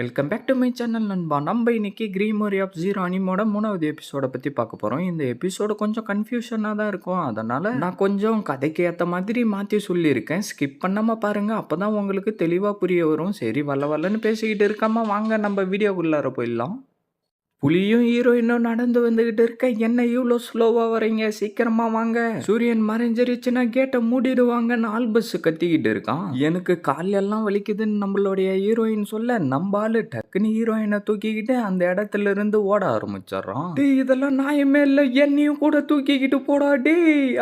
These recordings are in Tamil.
Welcome back to my channel நண்பா. நம்ம இன்னைக்கு கிரீமரி ஆஃப் ஜீரோ அனிமோட மூணாவது எபிசோடை பற்றி பார்க்க போகிறோம் இந்த எபிசோடு கொஞ்சம் கன்ஃபியூஷனாக தான் இருக்கும். அதனால் நான் கொஞ்சம் கதைக்கு ஏற்ற மாதிரி மாற்றி சொல்லியிருக்கேன். ஸ்கிப் பண்ணாமல் பாருங்கள் அப்போ தான் உங்களுக்கு தெளிவாக புரிய வரும். சரி வல்ல வல்லன்னு பேசிக்கிட்டு இருக்காமல் வாங்க. நம்ம வீடியோக்குள்ளார போயிடலாம். புலியும் ஹீரோயினும் நடந்து வந்துகிட்டு இருக்க என்ன இவ்வளோ ஸ்லோவாக வரீங்க சீக்கிரமா வாங்க. சூரியன் மறைஞ்சிருச்சுன்னா கேட்டை மூடிடுவாங்கன்னு ஆல் பஸ் கத்திக்கிட்டு இருக்கான். எனக்கு கால் எல்லாம் வலிக்குதுன்னு நம்மளுடைய ஹீரோயின் சொல்ல நம்ம ஆளு டக்குன்னு ஹீரோயினை தூக்கிக்கிட்டு அந்த இடத்துல இருந்து ஓட ஆரம்பிச்சிடுறான். டே இதெல்லாம் நியாயமே இல்லை. என்னையும் கூட தூக்கிக்கிட்டு போடா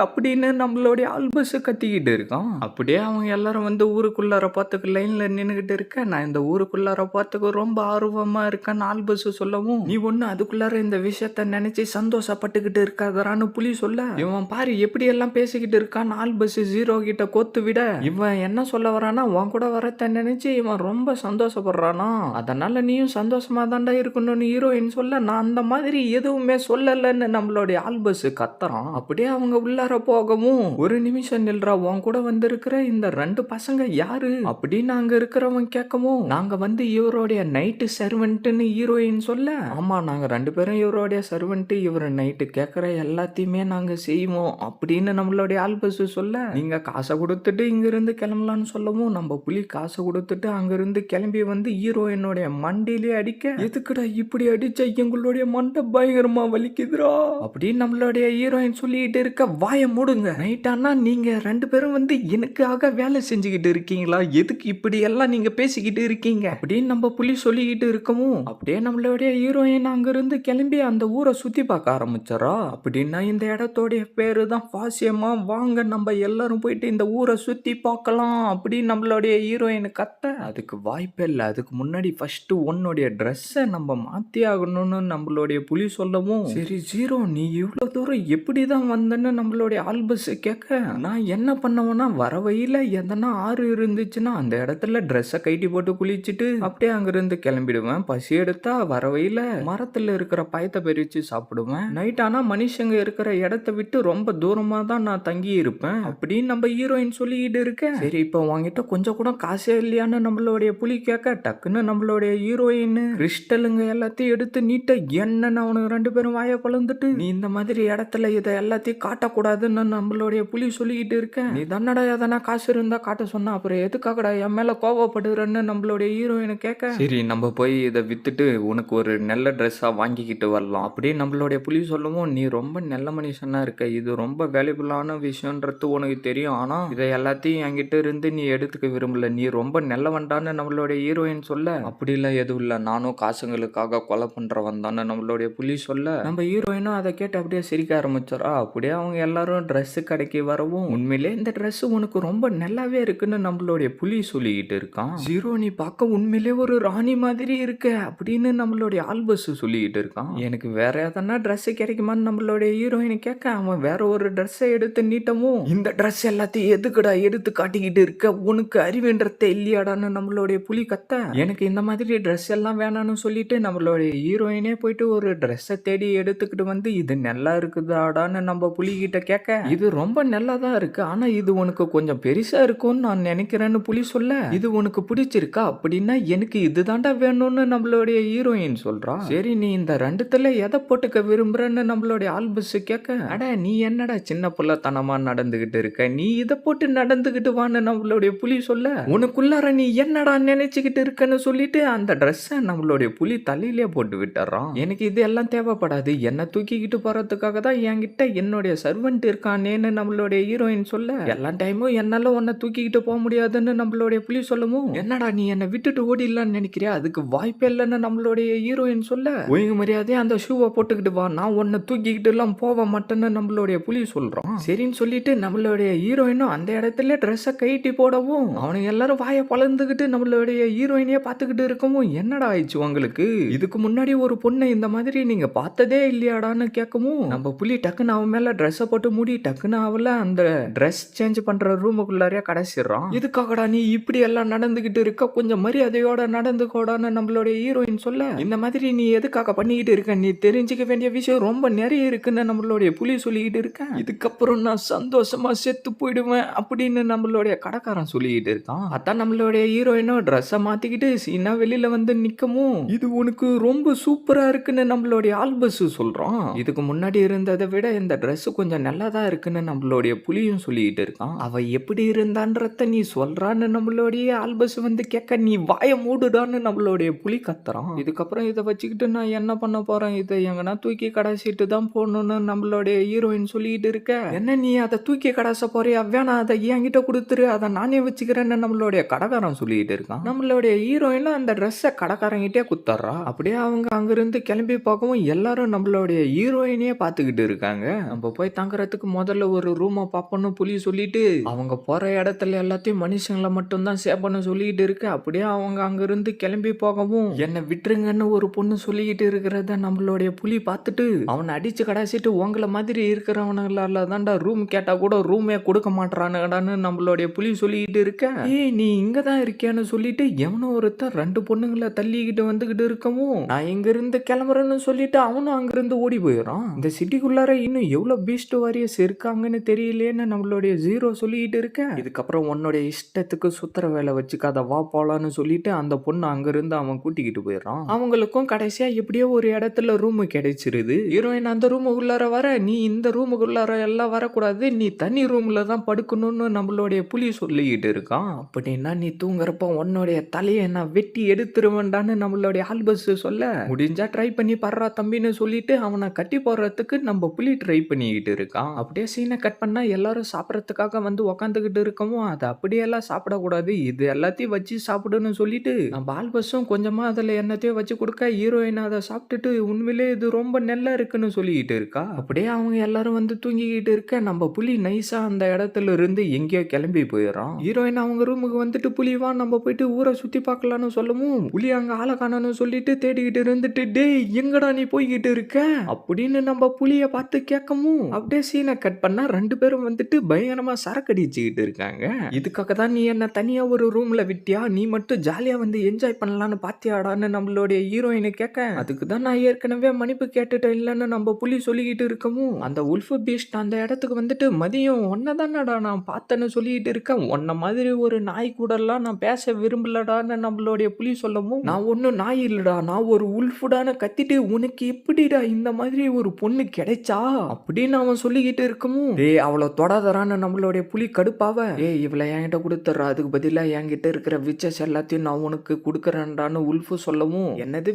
அப்படின்னு நம்மளுடைய ஆல் பஸ் கத்திக்கிட்டு இருக்கான். அப்படியே அவங்க எல்லாரும் வந்து ஊருக்குள்ளார பார்த்துக்கு லைன்ல நின்றுகிட்டு இருக்க நான் இந்த ஊருக்குள்ளார பார்த்துக்கு ரொம்ப ஆர்வமா இருக்கேன்னு ஆல் பஸ் சொல்லவும் நீ ஒண்ணு அதுக்குள்ளார இந்த விஷயத்த நினைச்சு சந்தோஷப்பட்டுக்கிட்டு இருக்காதரான்னு புலி சொல்ல? இவன் பாரு எப்படி எல்லாம் பேசிக்கிட்டு இருக்கான் ஆல் பஸ் ஜீரோ கிட்ட கோத்து விட. இவன் என்ன சொல்ல வரானா உன் கூட வரத்த நினைச்சு இவன் ரொம்ப சந்தோஷப்படுறானா? அதனால நீயும் சந்தோஷமா தாண்டா இருக்கணும்னு ஹீரோயின் சொல்ல நான் அந்த மாதிரி எதுவுமே சொல்லலன்னு நம்மளுடைய ஆல் பஸ் கத்துறான். அப்படியே அவங்க உள்ளார போகவும் ஒரு நிமிஷம் நில்றா உன் கூட வந்திருக்கிற இந்த ரெண்டு பசங்க யாரு? அப்படின்னு அங்க இருக்கிறவன் கேட்கவும் நாங்க வந்து இவருடைய நைட்டு சர்வெண்ட்னு ஹீரோயின் சொல்ல ஆமா நாங்கள் ரெண்டு பேரும் இவருடைய சர்வெண்ட்டு இவர் நைட்டு கேட்குற எல்லாத்தையுமே நாங்கள் செய்வோம் அப்படின்னு நம்மளுடைய ஆல்பஸ் சொல்ல நீங்கள் காசை கொடுத்துட்டு இங்கேருந்து கிளம்பலான்னு சொல்லவும் நம்ம புலி காசை கொடுத்துட்டு அங்கேருந்து கிளம்பி வந்து ஹீரோயினுடைய மண்டையிலே அடிக்க எதுக்குடா இப்படி அடிச்ச? எங்களுடைய மண்டை பயங்கரமா வலிக்குதுடா. அப்படின்னு நம்மளுடைய ஹீரோயின் சொல்லிக்கிட்டு இருக்க வாய மூடுங்க. நைட்டானா நீங்கள் ரெண்டு பேரும் வந்து எனக்காக வேலை செஞ்சுக்கிட்டு இருக்கீங்களா? எதுக்கு இப்படி எல்லாம் நீங்கள் பேசிக்கிட்டு இருக்கீங்க? அப்படின்னு நம்ம புலி சொல்லிக்கிட்டு இருக்கவும் அப்படியே நம்மளுடைய ஹீரோயின் அங்கேருந்து கிளம்பி அந்த ஊரை சுற்றி பார்க்க ஆரம்பிச்சிடறா அப்படின்னா இந்த இடத்தோடைய பேர் தான் பாசியமா வாங்க நம்ம எல்லாரும் போயிட்டு இந்த ஊரை சுற்றி பார்க்கலாம். அப்படின்னு நம்மளுடைய ஹீரோயின் கத்த. அதுக்கு வாய்ப்பே இல்லை. அதுக்கு முன்னாடி ஃபஸ்ட்டு உன்னுடைய ட்ரெஸ்ஸை நம்ம மாற்றி ஆகணும்னு நம்மளுடைய புலி சொல்லவும் சரி ஜீரோ நீ இவ்வளோ தூரம் எப்படி தான் வந்தேன்னு நம்மளுடைய ஆல்பஸ் கேட்க நான் என்ன பண்ணுவேன்னா வர வழியில எதனா ஆறு இருந்துச்சுன்னா அந்த இடத்துல ட்ரெஸ்ஸை கைட்டி போட்டு குளிச்சுட்டு அப்படியே அங்கேருந்து கிளம்பிடுவேன். பசி எடுத்தா வர வழியில மரத்தில் இருக்கிற பயத்தை பறிச்சு சாப்பிடுவேன். நைட் ஆனால் மனுஷங்க இருக்கிற இடத்த விட்டு ரொம்ப தூரமாக தான் நான் தங்கி இருப்பேன். அப்படின்னு நம்ம ஹீரோயின் சொல்லிக்கிட்டு இருக்கேன். சரி இப்போ வாங்கிட்ட கொஞ்சம் கூட காசே இல்லையான்னு நம்மளுடைய புலி கேட்க டக்குன்னு நம்மளுடைய ஹீரோயின் கிறிஸ்டலுங்க எல்லாத்தையும் எடுத்து நீட்ட என்னன்னு அவனுக்கு ரெண்டு பேரும் வாய பழந்துட்டு நீ இந்த மாதிரி இடத்துல இதை எல்லாத்தையும் காட்டக்கூடாதுன்னு நம்மளுடைய புலி சொல்லிக்கிட்டு இருக்கேன். நீ தன்னடா எதனா காசு இருந்தா காட்ட சொன்னா அப்புறம் எதுக்காகடா என் மேல கோவப்படுறன்னு நம்மளுடைய ஹீரோயினை கேட்க? சரி நம்ம போய் இதை வித்துட்டு உனக்கு ஒரு நல்ல ட்ரெஸ்ஸாக வாங்கிக்கிட்டு வரலாம். அப்படியே நம்மளுடைய புலி சொல்லவும் நீ ரொம்ப நல்ல மனுஷனாக இருக்க. இது ரொம்ப வேல்யூபிளான விஷயன்றது உனக்கு தெரியும். ஆனால் இதை எல்லாத்தையும் என்கிட்ட இருந்து நீ எடுத்துக்க விரும்பல. நீ ரொம்ப நல்லவன்டான்னு நம்மளுடைய ஹீரோயின் சொல்ல அப்படிலாம் எதுவும் இல்லை. நானும் காசுங்களுக்காக கொலை பண்ணுறவன் தானே. நம்மளுடைய புலி சொல்ல நம்ம ஹீரோயினும் அதை கேட்டு அப்படியே சிரிக்க ஆரம்பிச்சிடா அப்படியே அவங்க எல்லாரும் ட்ரெஸ்ஸு கடைக்கு வரவும் உண்மையிலே இந்த ட்ரெஸ்ஸு உனக்கு ரொம்ப நல்லாவே இருக்குன்னு நம்மளுடைய புலி சொல்லிக்கிட்டு இருக்கான். ஜீரோ நீ பார்க்க உண்மையிலே ஒரு ராணி மாதிரி இருக்க. அப்படின்னு நம்மளுடைய ஆல்பஸ் சொல்லிக்கிட்டு இருக்கான். எனக்கு வேற எதனா Dress கிடைக்குமான்னு நம்மளுடைய ஹீரோயினை கேட்க அவன் வேற ஒரு ட்ரெஸ்ஸை எடுத்து நீட்டவும் இந்த Dress எல்லாத்தையும் எதுக்குடா எடுத்து காட்டிக்கிட்டு இருக்க? உனக்கு அறிவுன்றத இல்லையாடான்னு நம்மளுடைய புலி கத்த. எனக்கு இந்த மாதிரி Dress எல்லாம் வேணாம்னு சொல்லிட்டு நம்மளுடைய ஹீரோயினே போயிட்டு ஒரு ட்ரெஸ்ஸை தேடி எடுத்துக்கிட்டு வந்து இது நல்லா இருக்குதாடான்னு நம்ம புலி கிட்ட கேட்க இது ரொம்ப நல்லா தான் இருக்கு. ஆனா இது உனக்கு கொஞ்சம் பெருசா இருக்கும்னு நான் நினைக்கிறேன்னு புலி சொல்ல இது உனக்கு பிடிச்சிருக்கா அப்படின்னா எனக்கு இதுதான்டா வேணும்னு நம்மளுடைய ஹீரோயின் சொல்றா. சரி சரி நீ இந்த ரெண்டுத்துல எதை போட்டுக்க விரும்புறன்னு நம்மளுடைய ஆல்பஸ் கேட்க அட நீ என்னடா சின்ன புள்ளத்தனமா நடந்துகிட்டு இருக்க? நீ இதை போட்டு நடந்துகிட்டு வான்னு நம்மளுடைய புலி சொல்ல? உனக்குள்ளார நீ என்னடா நினைச்சுக்கிட்டு இருக்கன்னு சொல்லிட்டு அந்த ட்ரெஸ்ஸை நம்மளுடைய புலி தலையிலே போட்டு விட்டுறான். எனக்கு இது எல்லாம் தேவைப்படாது. என்ன தூக்கிக்கிட்டு போறதுக்காக தான் என்கிட்ட என்னுடைய சர்வெண்ட் இருக்கானேன்னு நம்மளுடைய ஹீரோயின் சொல்ல. எல்லா டைமும் என்னால உன்னை தூக்கிக்கிட்டு போக முடியாதுன்னு நம்மளுடைய புலி சொல்லவும் என்னடா நீ என்னை விட்டுட்டு ஓடிடலான்னு நினைக்கிறியா? அதுக்கு வாய்ப்பே இல்லைன்னு நம்மளுடைய ஹீரோயின் சொல்ல. ஒழுங்கு மரியாதையே அந்த ஷூவை போட்டுக்கிட்டு வா. நான் உன்னை தூக்கிக்கிட்டு எல்லாம் போக மாட்டேன்னு நம்மளுடைய புலி சொல்றான் சரின்னு சொல்லிட்டு நம்மளுடைய ஹீரோயினும் அந்த இடத்துல ட்ரெஸ்ஸை கைட்டி போடவும் அவனுங்க எல்லாரும் வாயை பழந்துக்கிட்டு நம்மளுடைய ஹீரோயினையே பார்த்துக்கிட்டு இருக்கவும் என்னடா ஆயிடுச்சு உங்களுக்கு? இதுக்கு முன்னாடி ஒரு பொண்ணை இந்த மாதிரி நீங்க பார்த்ததே இல்லையாடான்னு கேட்கவும் நம்ம புலி டக்குன்னு அவன் மேல ட்ரெஸ்ஸை போட்டு மூடி டக்குன்னு அவள அந்த ட்ரெஸ் சேஞ்ச் பண்ற ரூமுக்குள்ளாரே கடைசிடுறான் இதுக்காகடா நீ இப்படி எல்லாம் நடந்துகிட்டு இருக்க? கொஞ்சம் மரியாதையோட நடந்துக்கோடான்னு நம்மளுடைய ஹீரோயின் சொல்ல இந்த மாதிரி நீ எதுக்காக பண்ணிக்கிட்டு இருக்க? நீ தெரிஞ்சுக்க வேண்டிய விஷயம் ரொம்ப நிறைய இருக்குன்னு நம்மளுடைய புலி சொல்லிக்கிட்டு இருக்கேன் இதுக்கப்புறம் நான் சந்தோஷமா செத்து போயிடுவேன் அப்படின்னு நம்மளுடைய கடைக்காரன் சொல்லிக்கிட்டு இருக்கான். அதான் நம்மளுடைய ஹீரோயினும் ட்ரெஸ்ஸை மாத்திக்கிட்டு சீனா வெளியில வந்து நிக்கவும் இது உனக்கு ரொம்ப சூப்பரா இருக்குன்னு நம்மளுடைய ஆல்பஸ் சொல்றான். இதுக்கு முன்னாடி இருந்ததை விட இந்த ட்ரெஸ் கொஞ்சம் நல்லா தான் இருக்குன்னு நம்மளுடைய புலியும் சொல்லிக்கிட்டு இருக்கான். அவ எப்படி இருந்தான்றத நீ சொல்றான்னு நம்மளுடைய ஆல்பஸ் வந்து கேட்க நீ வாய மூடுடான்னு நம்மளுடைய புலி கத்துறான். இதுக்கப்புறம் இதை வச்சுக்கிட்டு நான் என்ன பண்ண போறேன்? இதை எங்கன்னா தூக்கி கடைசிட்டு தான் போகணுன்னு நம்மளுடைய ஹீரோயின் சொல்லிக்கிட்டு இருக்க. என்ன நீ அதை தூக்கி கடாச போறியா? வேணாம் அதை என்கிட்ட கொடுத்துரு. அதை நானே வச்சுக்கிறேன்னு நம்மளுடைய கடைக்காரன் சொல்லிக்கிட்டு இருக்கான். நம்மளுடைய ஹீரோயினும் அந்த ட்ரெஸ்ஸை கடைக்காரங்கிட்டே குத்துறா அப்படியே அவங்க அங்கிருந்து கிளம்பி பார்க்கவும் எல்லாரும் நம்மளுடைய ஹீரோயினே பார்த்துக்கிட்டு இருக்காங்க. நம்ம போய் தங்குறதுக்கு முதல்ல ஒரு ரூமை பார்ப்போம்னு புலி சொல்லிட்டு அவங்க போற இடத்துல எல்லாத்தையும் மனுஷங்களை மட்டும்தான் பண்ண சொல்லிட்டு இருக்கு. அப்படியே அவங்க அங்கிருந்து கிளம்பி போகவும் என்னை விட்டுருங்கன்னு ஒரு பொண்ணு சொல்லி சொல்லிக்கிட்டு இருக்கிறத நம்மளுடைய புலி பார்த்துட்டு அவனை அடிச்சு கடாசிட்டு உங்களை மாதிரி இருக்கிறவனுங்களால தான்டா ரூம் கேட்டால் கூட ரூமே கொடுக்க மாட்டானுங்கடான்னு நம்மளுடைய புலி சொல்லிக்கிட்டு இருக்க. ஏய் நீ இங்கே தான் இருக்கியான்னு சொல்லிட்டு எவனோ ஒருத்தன் ரெண்டு பொண்ணுங்களை தள்ளிக்கிட்டு வந்துக்கிட்டு இருக்கவும் நான் இங்கேருந்து கிளம்புறேன்னு சொல்லிட்டு அவனும் அங்கேருந்து ஓடி போயிடுறான். இந்த சிட்டிக்குள்ளார இன்னும் எவ்வளோ பீஸ்ட் வாரியர்ஸ் இருக்காங்கன்னு தெரியலேன்னு நம்மளுடைய ஜீரோ சொல்லிக்கிட்டு இருக்கேன் இதுக்கப்புறம் உன்னுடைய இஷ்டத்துக்கு சுத்துற வேலை வச்சுக்காத வா போலான்னு சொல்லிட்டு அந்த பொண்ணு அங்கிருந்து அவன் கூட்டிக்கிட்டு போயிடுறான். அவங்களுக்கும் கடைசியாக எப்படியோ ஒரு இடத்துல ரூமு கிடைச்சிருது. ஹீரோயின் அந்த ரூமுக்குள்ளார வர நீ இந்த ரூமுக்குள்ளார எல்லாம் வரக்கூடாது. நீ தனி ரூமில் தான் படுக்கணும்னு நம்மளுடைய புலி சொல்லிக்கிட்டு இருக்கான். அப்படின்னா நீ தூங்குறப்ப உன்னுடைய தலையை நான் வெட்டி எடுத்துருவேன்டான்னு நம்மளுடைய ஆல்பஸ் சொல்ல முடிஞ்சா ட்ரை பண்ணி படுறா தம்பின்னு சொல்லிட்டு அவனை கட்டி போடுறதுக்கு நம்ம புலி ட்ரை பண்ணிக்கிட்டு இருக்கான். அப்படியே சீனை கட் பண்ணால் எல்லாரும் சாப்பிட்றதுக்காக வந்து உக்காந்துக்கிட்டு இருக்கவும் அதை அப்படியெல்லாம் சாப்பிடக்கூடாது. இது எல்லாத்தையும் வச்சு சாப்பிடுன்னு சொல்லிட்டு நம்ம ஆல்பஸும் கொஞ்சமாக அதில் என்னத்தையும் வச்சு கொடுக்க ஹீரோயின் நான் அதை சாப்பிட்டுட்டு உண்மையிலே இது ரொம்ப நல்லா இருக்குன்னு சொல்லிக்கிட்டு இருக்கா? அப்படியே அவங்க எல்லாரும் வந்து தூங்கிக்கிட்டு இருக்க நம்ம புலி நைஸாக அந்த இடத்துல இருந்து எங்கேயோ கிளம்பி போயிடுறான். ஹீரோயின் அவங்க ரூமுக்கு வந்துட்டு புலிவா நம்ம போயிட்டு ஊரை சுற்றி பார்க்கலான்னு சொல்லவும் புலி அங்கே ஆளை காணோம்னு சொல்லிட்டு தேடிக்கிட்டு இருந்துட்டு டேய் எங்கடா நீ போய்கிட்டு இருக்க? அப்படின்னு நம்ம புலியை பார்த்து கேட்கவும் அப்படியே சீனை கட் பண்ணா ரெண்டு பேரும் வந்துட்டு பயங்கரமாக சரக்கு அடிச்சுக்கிட்டு இருக்காங்க. இதுக்காக தான் நீ என்ன தனியாக ஒரு ரூமில் விட்டியா? நீ மட்டும் ஜாலியாக வந்து என்ஜாய் பண்ணலான்னு பார்த்தியாடான்னு நம்மளுடைய ஹீரோயினை கேட்க அதுக்கு தான் நான் ஏற்கனவே மன்னிப்பு கேட்டுட்டேன். இல்லைன்னு நம்ம புலி சொல்லிக்கிட்டு இருக்கவும் அந்த உல்ஃபு பீஸ்ட் அந்த இடத்துக்கு வந்துட்டு மதியம் ஒன்ன தானடா நான் பார்த்தேன்னு சொல்லிக்கிட்டு இருக்கேன். உன்ன மாதிரி ஒரு நாய் கூடலாம் நான் பேச விரும்பலடான்னு நம்மளுடைய புலி சொல்லவும் நான் ஒன்றும் நாய் இல்லைடா. நான் ஒரு உல்ஃபுடான கத்திட்டு உனக்கு எப்படிடா இந்த மாதிரி ஒரு பொண்ணு கிடைச்சா? அப்படின்னு அவன் சொல்லிக்கிட்டு இருக்கவும் ஏ அவளை தொடாதரான்னு நம்மளுடைய புலி கடுப்பாவ. ஏய் இவளை என்கிட்ட கொடுத்துட்றா. அதுக்கு பதிலாக என்கிட்ட இருக்கிற விச்சஸ் எல்லாத்தையும் நான் உனக்கு கொடுக்குறேன்டான்னு உல்ஃபு சொல்லவும். என்னது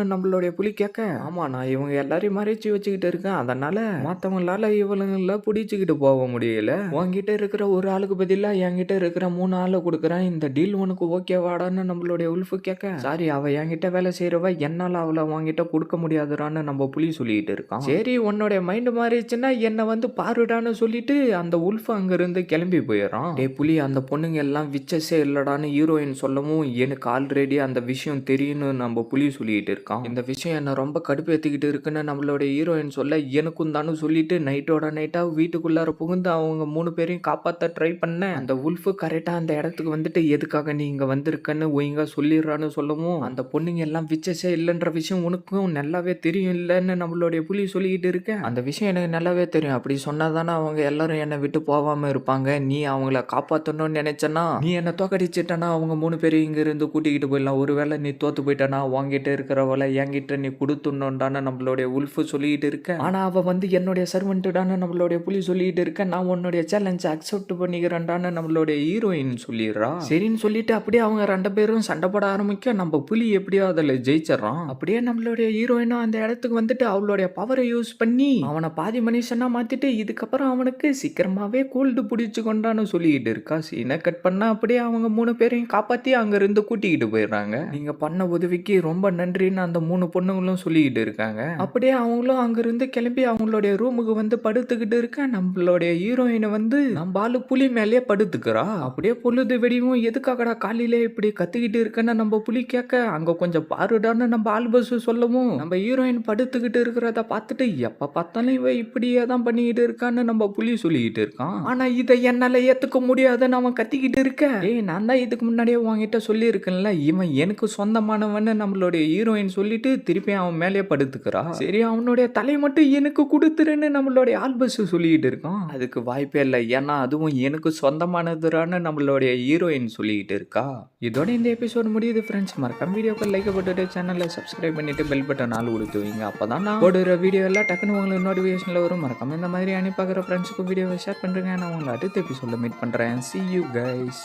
சொன்ன நம்மளுடைய புலி கேட்க ஆமா நான் இவங்க எல்லாரையும் மறைச்சு வச்சுக்கிட்டு இருக்கேன். அதனால மத்தவங்களால இவளுங்கள பிடிச்சிக்கிட்டு போக முடியல. உன்கிட்ட இருக்கிற ஒரு ஆளுக்கு பதிலா என்கிட்ட இருக்கிற மூணு ஆளை கொடுக்குறேன். இந்த டீல் உனக்கு ஓகே வாடான்னு நம்மளுடைய உல்ஃபு கேட்க சாரி அவ என்கிட்ட வேலை செய்யறவ என்னால அவளை உன்கிட்ட கொடுக்க முடியாதுடான்னு நம்ம புலி சொல்லிட்டு இருக்கான். சரி உன்னோடைய மைண்ட் மாறிடுச்சுன்னா என்னை வந்து பாருடான்னு சொல்லிட்டு அந்த உல்ஃபு அங்க இருந்து கிளம்பி போயிடுறான். டே புலி அந்த பொண்ணுங்க எல்லாம் விச்சஸே இல்லடான்னு ஹீரோயின் சொல்லவும் எனக்கு ஆல்ரெடி அந்த விஷயம் தெரியும்னு நம்ம புலி சொல்லிட்டு இருக்கான். இந்த விஷயம் என்ன ரொம்ப கடுப்பேத்திக்கிட்டு இருக்குன்னு நம்மளோட ஹீரோயின் சொல்ல எனக்கும் தானு சொல்லிட்டு நைட்டோட நைட்டாக வீட்டுக்குள்ளார புகுந்து அவங்க மூணு பேரையும் காப்பாற்ற ட்ரை பண்ண அந்த உல்ஃபு கரெக்டாக அந்த இடத்துக்கு வந்துட்டு எதுக்காக நீ இங்கே வந்திருக்கன்னு ஒழுங்கா சொல்லிடுறான்னு சொல்லவும் அந்த பொண்ணுங்க எல்லாம் விச்சஸே இல்லைன்ற விஷயம் உனக்கும் நல்லாவே தெரியும் இல்லைன்னு நம்மளுடைய புலி சொல்லிக்கிட்டு இருக்கேன். அந்த விஷயம் எனக்கு நல்லாவே தெரியும். அப்படி சொன்னாதானே அவங்க எல்லாரும் என்னை விட்டு போகாம இருப்பாங்க. நீ அவங்கள காப்பாற்றணும்னு நினைச்சனா நீ என்னை தோக்கடிச்சிட்டனா அவங்க மூணு பேரும் இங்கேருந்து கூட்டிக்கிட்டு போயிடலாம். ஒருவேளை நீ தோற்று போயிட்டனா வாங்கிட்டே இருக்கிறவளை என்கிட்ட நீ கொடுத்துடணும்டான்னு நம்மளுடைய உல்ஃபு சொல்லிக்கிட்டு இருக்க. ஆனா அவ வந்து என்னுடைய சர்வெண்ட்டுடான்னு நம்மளுடைய புலி சொல்லிட்டு இருக்க. நான் உன்னுடைய சேலஞ்சை அக்செப்ட் பண்ணிக்கிறேன்டான்னு நம்மளுடைய ஹீரோயின் சொல்லிடுறா. சரின்னு சொல்லிட்டு அப்படியே அவங்க ரெண்டு பேரும் சண்டை போட ஆரம்பிக்க நம்ம புலி எப்படியோ அதில் ஜெயிச்சிடறான்? அப்படியே நம்மளுடைய ஹீரோயினும் அந்த இடத்துக்கு வந்துட்டு அவளுடைய பவரை யூஸ் பண்ணி அவனை பாதி மனுஷனா மாத்திட்டு இதுக்கப்புறம் அவனுக்கு சீக்கிரமாவே கோல்டு பிடிச்சு கொண்டான்னு சொல்லிக்கிட்டு இருக்கா. சீனை கட் பண்ணா அப்படியே அவங்க மூணு பேரையும் காப்பாத்தி அங்க இருந்து கூட்டிக்கிட்டு போயிடுறாங்க. நீங்க பண்ண உதவிக்கு ரொம்ப நன்றின்னு அந்த மூணு பொண்ணுங்களும் சொல்லிக்கிட்டு இருக்காங்க. அப்படியே அவங்களும் அங்கிருந்து கிளம்பி அவங்களுடைய ரூமுக்கு வந்து படுத்துக்கிட்டு இருக்க. நம்மளுடைய ஹீரோயினை வந்து நம்ம ஆளு புலி மேலேயே படுத்துக்கிறா. அப்படியே பொழுது வெடிவும் எதுக்காகடா காலையில இப்படி கத்துக்கிட்டு இருக்கேன்னு நம்ம புலி கேட்க அங்க கொஞ்சம் பாருடான்னு நம்ம ஆல்பஸ் சொல்லவும் நம்ம ஹீரோயின் படுத்துக்கிட்டு இருக்கிறத பார்த்துட்டு எப்ப பார்த்தாலும் இவ இப்படியே தான் பண்ணிக்கிட்டு இருக்கான்னு நம்ம புலி சொல்லிக்கிட்டு இருக்கான் ஆனா இதை என்னால ஏத்துக்க முடியாதுன்னு அவன் கத்திக்கிட்டு இருக்க. ஏய் நான் தான் இதுக்கு முன்னாடியே உங்ககிட்ட சொல்லியிருக்கேன்ல இவன் எனக்கு சொந்தமானவன்னு நம்மளுடைய ஹீரோயின் சொல்லிட்டு திருப்பி அவன் மேலே படுத்துக்கிறா. சரி அவனுடைய தலை மட்டும் எனக்கு கொடுத்துருன்னு நம்மளுடைய ஆல்பஸ் சொல்லிக்கிட்டு இருக்கான். அதுக்கு வாய்ப்பே இல்லை. ஏன்னா அதுவும் எனக்கு சொந்தமானதுரான நம்மளுடைய ஹீரோயின் சொல்லிக்கிட்டு இருக்கா. இதோட இந்த எபிசோட் முடியுது ஃப்ரெண்ட்ஸ் மறக்காம வீடியோக்கு லைக் போட்டுட்டு சேனலை சப்ஸ்கிரைப் பண்ணிட்டு பெல் பட்டன் ஆள் கொடுத்து வைங்க. அப்பதான் நான் போடுற வீடியோ எல்லாம் டக்குன்னு உங்களுக்கு நோட்டிஃபிகேஷனில் வரும். மறக்காம இந்த மாதிரி அனுப்பி பார்க்குற ஃப்ரெண்ட்ஸுக்கும் வீடியோவை ஷேர் பண்ணுறேன் நான் உங்களை அடுத்த எபிசோடில் மீட் பண்ணுறேன் சி யூ கைஸ்